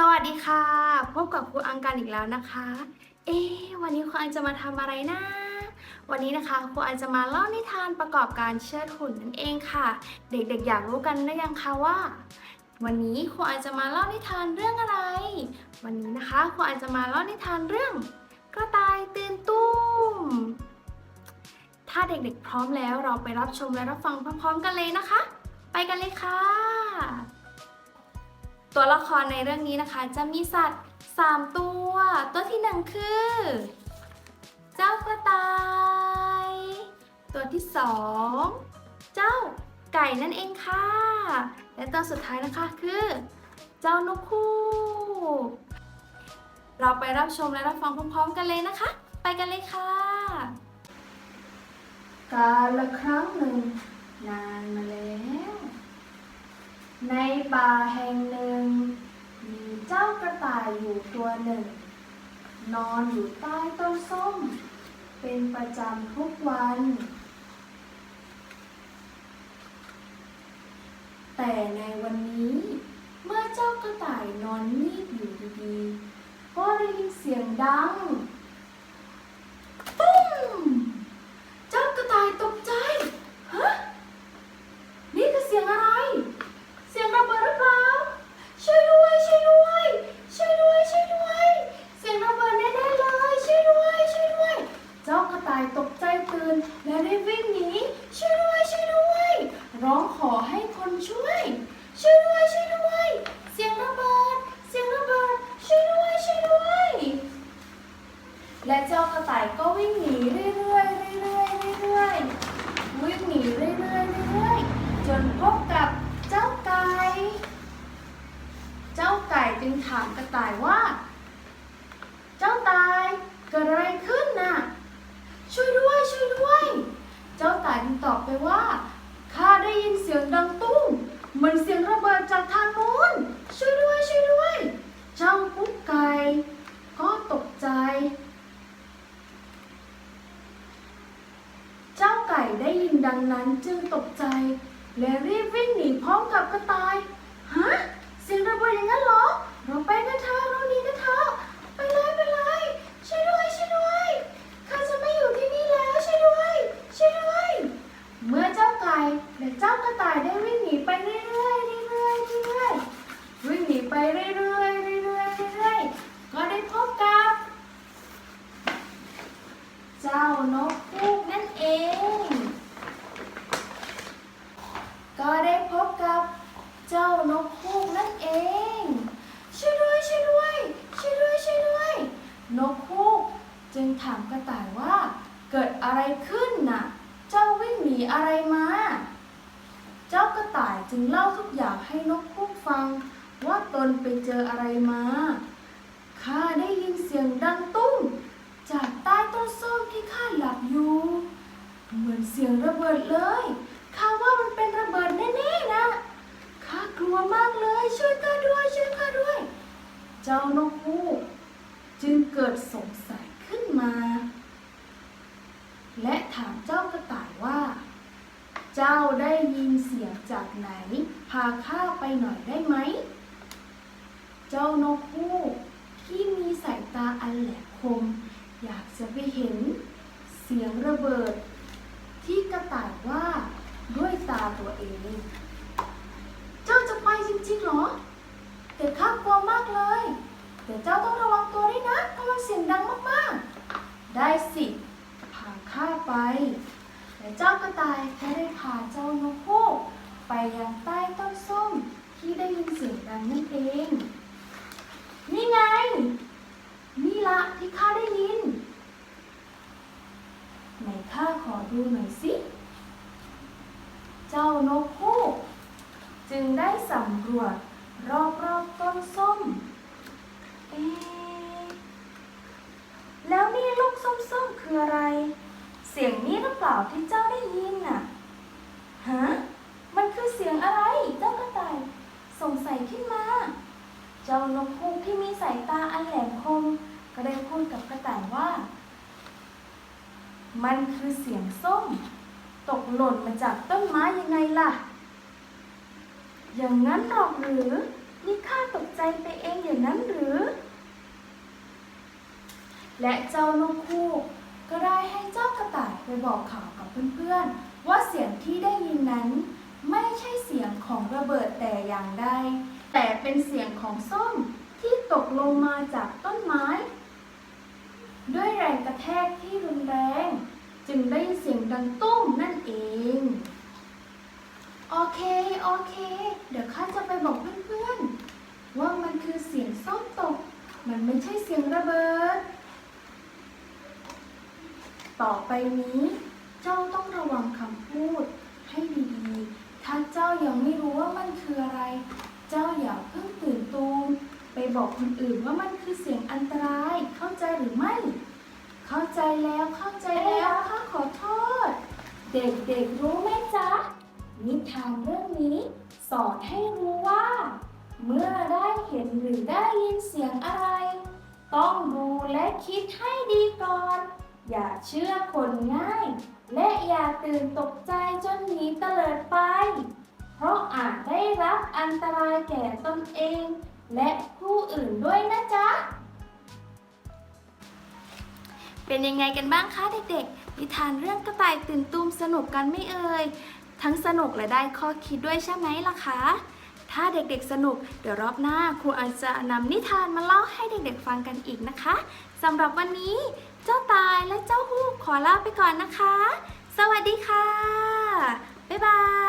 สวัสดีค่ะ พบกับครูอังกันอีกแล้วนะคะ เอ๊วันนี้ครูอังจะมาทำอะไรนะ วันนี้นะคะครูอังจะมาเล่านิทานประกอบการเชิดหุ่นนั่นเองค่ะ เด็กๆอยากรู้กันหรือยังคะว่า วันนี้ครูอังจะมาเล่านิทานเรื่องอะไร วันนี้นะคะครูอังจะมาเล่านิทานเรื่อง กระต่ายตื่นตุ้ม ถ้าเด็กๆพร้อมแล้วเราไปรับชมและรับฟังพร้อมๆ กันเลยนะคะ ไปกันเลยค่ะ ตัวละครในเรื่องนี้นะคะ จะมีสัตว์ 3 ตัว ตัวที่หนึ่งคือ เจ้ากระต่าย ตัวที่สองเจ้าไก่นั่นเองค่ะ และตัวสุดท้ายนะคะคือ เจ้านกคู่เราไปรับชมและรับฟังพร้อมๆ กันเลยนะคะ ไปกันเลยค่ะ กาละครั้งหนึ่ง นานมาแล้ว ในป่าแห่งหนึ่ง เจ้ากระต่ายอยู่ตัวหนึ่ง นอนอยู่ใต้ต้นส้ม เป็นประจำทุกวัน แต่ในวันนี้ เมื่อเจ้ากระต่ายนอนงีบอยู่ดีๆ ก็ได้ยินเสียงดังตุ้ม เจ้ากระต่ายตกใจ ฮะ นี่คือเสียงอะไร เสียงระเบิดหรือเปล่า ช่วยด้วย ช่วยด้วย ช่วยด้วย ช่วยด้วย เสียงระเบิดแน่ๆเลย ช่วยด้วย ช่วยด้วย เจ้ากระต่ายตกใจตื่นและรีบวิ่งหนีช่วยด้วยช่วยด้วย ร้องขอให้คนช่วย ช่วยด้วยช่วยด้วย เสียงระเบิดเสียงระเบิดช่วยด้วยช่วยด้วย และเจ้ากระต่ายก็วิ่งหนีเรื่อยๆเรื่อยๆเรื่อยๆวิ่งหนีเรื่อยๆเรื่อยๆจนพบกับเจ้าไก่ เจ้าไก่จึงถามกระต่ายว่า เจ้าตายเกิดอะไรขึ้นน่ะ ช่วยด้วย ช่วยด้วย เจ้าตายจึงตอบไปว่า ข้าได้ยินเสียงดังตุ้มเหมือนเสียงระเบิดจากทางโน้น ช่วยด้วย ช่วยด้วย เจ้ากุ๊กไก่ ก็ตกใจ เจ้าไก่ได้ยินดังนั้นจึงตกใจ และรีบวิ่งหนีพร้อมกับกระต่าย ฮะ เสียงระเบิดอย่างนั้นเหรอ เราไปกันเถอะเราหนีกันเถอะไปเลยไปเลย ช่วยด้วยช่วยด้วยข้าจะไม่อยู่ที่นี่แล้วช่วยด้วย ช่วยด้วย เมื่อเจ้าไก่และเจ้ากระต่ายได้วิ่งหนีไปเรื่อยๆเรื่อยๆเรื่อยๆวิ่งหนีไปเรื่อยๆเรื่อยๆเรื่อยๆก็ได้พบกับ เจ้านกฮูกนั่นเอง ก็ได้พบกับเจ้า นกฮูกนั่นเอง ช่วยด้วยช่วยด้วย ช่วยด้วยช่วยด้วย นกฮูกจึงถามกระต่ายว่า เกิดอะไรขึ้นน่ะ เจ้าวิ่งหนีอะไรมา เจ้ากระต่ายจึงเล่าทุกอย่างให้นกฮูกฟัง ว่าตนไปเจออะไรมาข้าได้ยินเสียงดังตุ้มจากใต้ต้นส้มที่ข้าหลับอยู่ เหมือนเสียงระเบิดเลยข้าว่ามันเป็นระเบิดแน่ๆนะข้าก ลัวมากเลย ช่วยข้าด้วย ช่วยข้าด้วย เจ้านกฮูกจึงเกิดสงสัยขึ้นมา และถามเจ้ากระต่ายว่า เจ้าได้ยินเสียงจากไหน พาข้าไปหน่อยได้ไหม เจ้านกฮูกที่มีสายตาอันแหลมคม อยากจะไปเห็น เสียงระเบิด ที่กระต่ายว่าด้วยตาตัวเอง ริงเหรอ แต่ข้ากลัวมากเลย แต่เจ้าต้องระวังตัวด้วยนะเพราะมันเสียงดังมากๆ ได้สิพาข้าไป แต่เจ้ากระต่ายก็ได้พาเจ้านกฮูกไปยังใต้ต้นส้มที่ได้ยินเสียงดังนั่นไง นี่ละที่ข้าได้ยิน ไหนข้าขอดูหน่อยสิ เจ้านกฮูก จึงได้สำรวจรอบๆต้นส้ม เอ๊แล้วนี่ลูกส้มๆคืออะไร เสียงนี้หรือเปล่าที่เจ้าได้ยินน่ะ ฮะ มันคือเสียงอะไร เจ้ากระต่าย สงสัยขึ้นมา เจ้านกฮูกที่มีสายตาอันแหลมคม ก็ได้พูดกับกระต่ายว่า มันคือเสียงส้ม ตกหล่นมาจากต้นไม้ยังไงล่ะ อย่างนั้นหรอกหรือนี่ข้าตกใจไปเองอย่างนั้นหรือ และเจ้านกคู่ก็ได้ให้เจ้ากระต่ายไปบอกข่าวกับเพื่อนๆ ว่าเสียงที่ได้ยินนั้น ไม่ใช่เสียงของระเบิดแต่อย่างใดแต่เป็นเสียงของส้มที่ตกลงมาจากต้นไม้ ด้วยแรงกระแทกที่รุนแรง จึงได้ยินเสียงดังตุ้มนั่นเอง โอเค โอเค เดี๋ยวข้าจะไปบอกเพื่อนๆ ว่ามันคือเสียงส้มตก มันไม่ใช่เสียงระเบิด ต่อไปนี้ เจ้าต้องระวังคำพูดให้ดีๆ ถ้าเจ้ายังไม่รู้ว่ามันคืออะไร เจ้าอย่าเพิ่งตื่นตูมไปบอกคนอื่นว่ามันคือเสียงอันตราย เข้าใจหรือไม่ เข้าใจแล้ว เข้าใจแล้ว ข้าขอโทษ เด็กๆรู้ไหมจ๊ะ นิทานเรื่องนี้สอนให้รู้ว่า เมื่อได้เห็นหรือได้ยินเสียงอะไร ต้องดูและคิดให้ดีก่อน อย่าเชื่อคนง่าย และอย่าตื่นตกใจจนหนีเตลิดไป เพราะอาจได้รับอันตรายแก่ตนเอง และผู้อื่นด้วยนะจ๊ะเป็นยังไงกันบ้างคะเด็กๆ นิทานเรื่องกระต่ายตื่นตูมสนุกกันไม่เอ่ย ทั้งสนุกและได้ข้อคิดด้วยใช่ไหมล่ะคะ ถ้าเด็กๆสนุก เดี๋ยวรอบหน้าครูอาจจะนำนิทานมาเล่าให้เด็กๆฟังกันอีกนะคะสำหรับวันนี้ เจ้าตายและเจ้าฮูกขอลาไปก่อนนะคะ สวัสดีค่ะ บ๊ายบาย